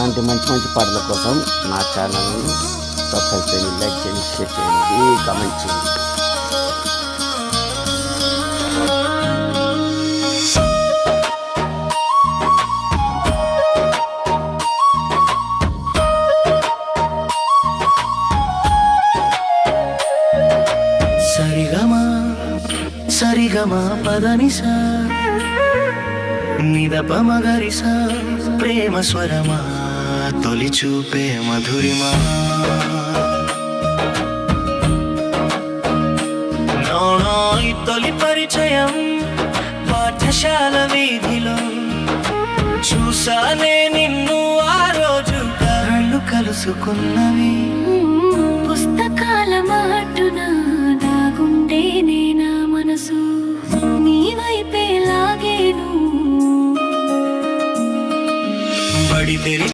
ఇలాంటి మంచి మంచి పాటల కోసం నా ఛానల్ని సబ్స్క్రైబ్ చేయండి లైక్ చేయండి షేర్ చేయండి కామెంట్ చేయండి. సరిగమా సరిగమా పదనిసా నిదప మగరిసా ప్రేమ స్వరమా? తొలి చూపే మధురిమా. తొలి పరిచయం పాఠశాల వీధిలో. చూసానే నిన్ను ఆ రోజు కళ్ళు కలుసుకున్నవి. పుస్తకాల మాటున దాగుండేనే నా మనసు. నీ వైపే లాగేను. బడి తెరి